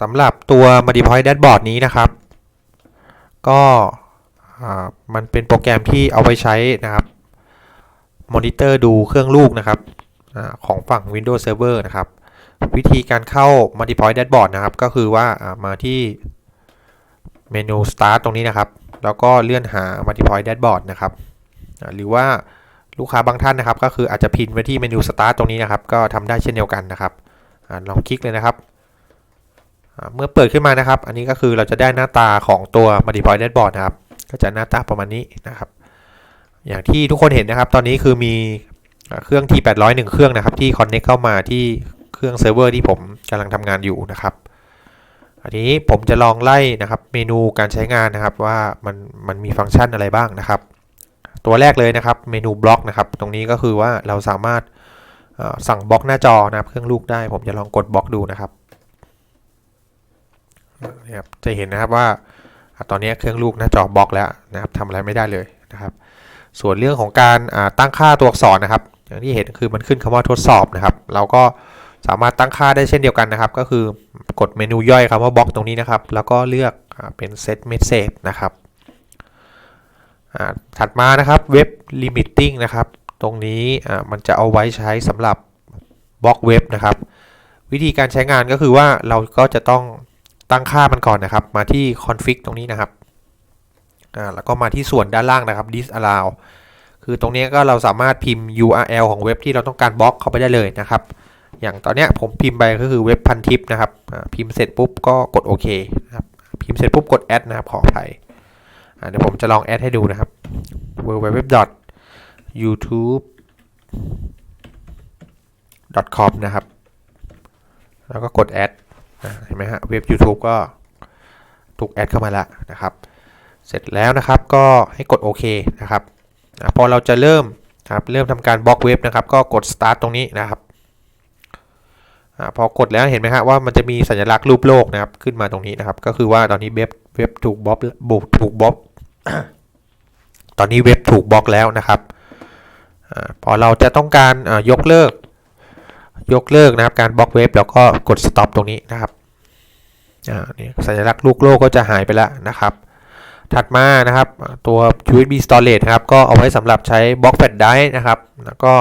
สำหรับตัว Modify Dashboard นี้นะครับ ก็มันเป็นโปรแกรมที่เอาไว้ใช้นะครับมอนิเตอร์ดูเครื่องลูกนะครับอของฝั่ง Windows Server นะครับ วิธีการเข้า Multipoint Dashboard นะครับ ก็คือว่ามาที่เมนู Start ตรงนี้นะครับ แล้วก็เลื่อนหา Multipoint Dashboard นะครับหรือว่าลูกค้าบางท่านนะครับ ก็คืออาจจะพินไว้ที่เมนู Start ตรงนี้นะครับ ก็ทำได้เช่นเดียวกันนะครับอลองคลิกเลยนะครับ เมื่อเปิดขึ้นมานะครับ อันนี้ก็คือเราจะได้หน้าตาของตัว Multipoint Dashboard นะครับ ก็จะหน้าตาประมาณนี้นะครับ อย่างที่ทุกคนเห็นนะครับ ตอนนี้คือมีเครื่อง T800 หนึ่งเครื่องนะครับ ที่ Connect เข้ามาที่เครื่องเซิร์ฟเวอร์ที่ผมกำลังทำงานอยู่นะครับอันนี้ผมจะลองไล่นะครับเมนูการใช้งานนะครับว่ามันมันมีฟังก์ชันอะไรบ้างนะครับ ตัวแรกเลยนะครับเมนูบล็อกนะครับ ตรงนี้ก็คือว่าเราสามารถสั่งบล็อกหน้าจอนะครับเครื่องลูกได้ ผมจะลองกดบล็อกดูนะครับ นี่ยครับจะเห็นนะครับว่าตอนนี้เครื่องลูกหน้าจอบล็อกแล้วนะครับทำอะไรไม่ได้เลยนะครับ ส่วนเรื่องของการตั้งค่าตัวอักษรนะครับ อย่างที่เห็นคือมันขึ้นคำว่าทดสอบนะครับ เราก็สามารถตั้งค่าได้เช่นเดียวกันนะครับ ก็คือกดเมนูย่อยคำว่าบล็อกตรงนี้นะครับ แล้วก็เลือกอเป็น set message นะครับถัดมานะครับเว็บ limiting นะครับ ตรงนี้มันจะเอาไว้ใช้สำหรับบล็อกเว็บนะครับ วิธีการใช้งานก็คือว่าเราก็จะต้อง ตั้งค่ามันก่อนนะครับ มาที่ config ตรงนี้นะครับอ่าแล้วก็มาที่ส่วนด้านล่างนะครับ disallow คือตรงนี้ก็เราสามารถพิมพ์ URL ของเว็บที่เราต้องการบล็อกเข้าไปได้เลยนะครับ อย่างตอนนี้ผมพิมพ์ไปก็คือเว็บพันทิปนะครับพิมพ์เสร็จปุ๊บก็กดโอเคนะครับพิมพ์เสร็จปุ๊บกดแอดนะครับขออภัยเดี๋ยวผมจะลองแอดให้ดูนะครับ www youtube com นะครับ แล้วก็กดแอด เห็นไหมฮะเว็บ YouTube ก็ถูกแอดเข้ามาแล้วนะครับ เสร็จแล้วนะครับก็ให้กดโอเคนะครับพอเราจะเริ่มครับเริ่มทำการบล็อกเว็บนะครับ ก็กด start ตรงนี้นะครับอพอกดแล้วเห็นไหมฮะว่ามันจะมีสัญลักษณ์รูปโลกนะครับขึ้นมาตรงนี้นะครับ ก็คือว่าตอนนี้เว็บเว็บถูกบล็อกบุกถูกบล็อกตอนนี้เว็บถูกบล็อกแล้วนะครับอพอเราจะต้องการยกเลิก ยกเลิกนะครับการบล็อกเว็บแล้วก็กด stop ตรงนี้นะครับอ่านี่สัญลักษณ์ลูกโลกก็จะหายไปแล้วนะครับ ถัดมานะครับตัว USB storage นะครับก็เอาไว้สำหรับใช้บล็อกแฟลชไดร์นะครับ แล้วก็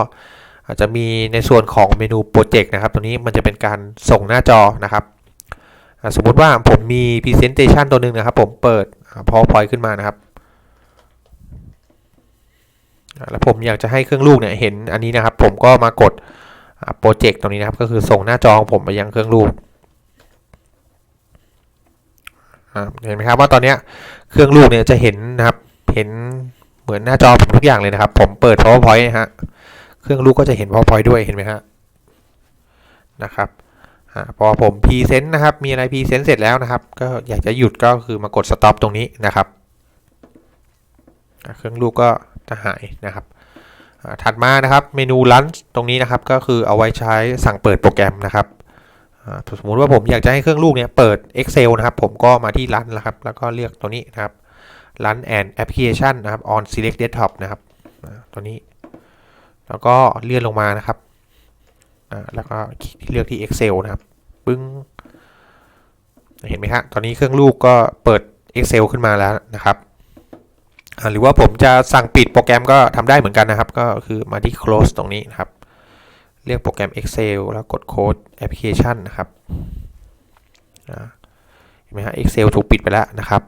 อาจจะมีในส่วนของเมนูโปรเจกต์นะครับตัวนี้มันจะเป็นการส่งหน้าจอนะครับสมมติว่าผมมี Presentation ตัวหนึ่งนะครับ ผมเปิด PowerPoint ขึ้นมานะครับ แล้วผมอยากจะให้เครื่องลูกเนี่ยเห็นอันนี้นะครับ ผมก็มากด โปรเจกต์ตรงนี้นะครับก็คือส่งหน้าจอของผมไปยังเครื่องลูกอ่าเห็นไหมครับว่าตอนนี้เครื่องลูกเนี่ยจะเห็นนะครับเห็นเหมือนหน้าจอผมทุกอย่างเลยนะครับ ผมเปิด powerpoint นะฮะเครื่องลูกก็จะเห็น powerpoint ด้วยเห็นไหมฮะนะครับอ่าพอผมพรีเซนต์นะครับ มีอะไรพรีเซนต์เสร็จแล้วนะครับ ก็อยากจะหยุดก็คือมากด stop ตรงนี้นะครับ เครื่องลูกก็จะหายนะครับ ถัดมานะครับเมนู launch ตรงนี้นะครับก็คือเอาไว้ใช้สั่งเปิดโปรแกรมนะครับสมมุติว่าผมอยากจะให้เครื่องลูกเนี่ยเปิด Excel นะครับ ผมก็มาที่ Run นะครับ แล้วก็เลือกตัวนี้นะครับ Run and Application นะครับ on Select Desktop นะครับตัวนี้ แล้วก็เลื่อนลงมานะครับแล้วก็เลือกที่ Excel นะครับปึ้งเห็นไหมฮะตอนนี้เครื่องลูกก็เปิด Excel ขึ้นมาแล้วนะครับ หรือว่าผมจะสั่งปิดโปรแกรมก็ทำได้เหมือนกันนะครับ ก็คือมาที่ close ตรงนี้นะครับเลือกโปรแกรม Excel แล้วกดโค้ดแอปพลิเคชันนะครับเห็นไหมฮะ Excel ถูกปิดไปแล้วนะครับ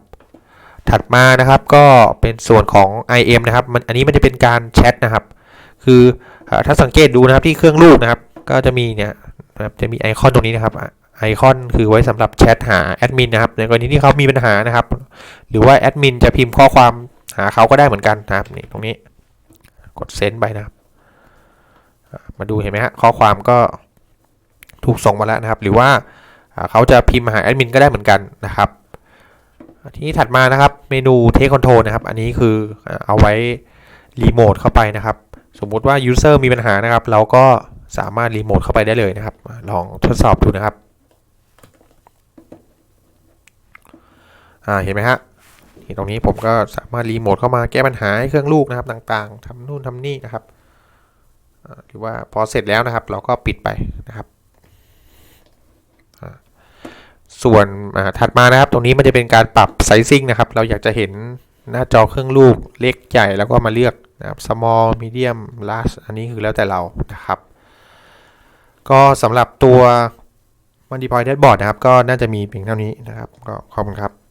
ถัดมานะครับก็เป็นส่วนของ IM นะครับมันอันนี้มันจะเป็นการแชทนะครับ คือถ้าสังเกตดูนะครับที่เครื่องลูกนะครับ ก็จะมีเนี่ยนะครับจะมีไอคอนตรงนี้นะครับไอคอนคือไว้สำหรับแชทหาแอดมินนะครับในกรณีที่เขามีปัญหานะครับ หรือว่าแอดมินจะพิมพ์ข้อความ หาเขาก็ได้เหมือนกันนะครับนี่ตรงนี้กดเซนไปนะครับ มาดูเห็นไหมฮะข้อความก็ถูกส่งมาแล้วนะครับ หรือว่าเขาจะพิมพ์มาหาแอดมินก็ได้เหมือนกันนะครับ ทีนี้ถัดมานะครับเมนู Take Control นะครับ อันนี้คือเอาไว้รีโมทเข้าไปนะครับ สมมุติว่า User มีปัญหานะครับ เราก็สามารถรีโมทเข้าไปได้เลยนะครับ ลองทดสอบดูนะครับเห็นไหมฮะ ตรงนี้ผมก็สามารถรีโมทเข้ามาแก้ปัญหาให้เครื่องลูกนะครับต่างๆทำนู่นทำนี่นะครับหรือว่าพอเสร็จแล้วนะครับ เราก็ปิดไปนะครับส่วนถัดมานะครับ ตรงนี้มันจะเป็นการปรับไซซิ่งนะครับ เราอยากจะเห็นหน้าจอเครื่องลูกเล็กใหญ่แล้วก็มาเลือกนะครับ small medium large อันนี้คือแล้วแต่เรานะครับ ก็สำหรับตัว Multi Point Dashboard นะครับ ก็น่าจะมีเพียงเท่านี้นะครับ ก็ขอบคุณครับ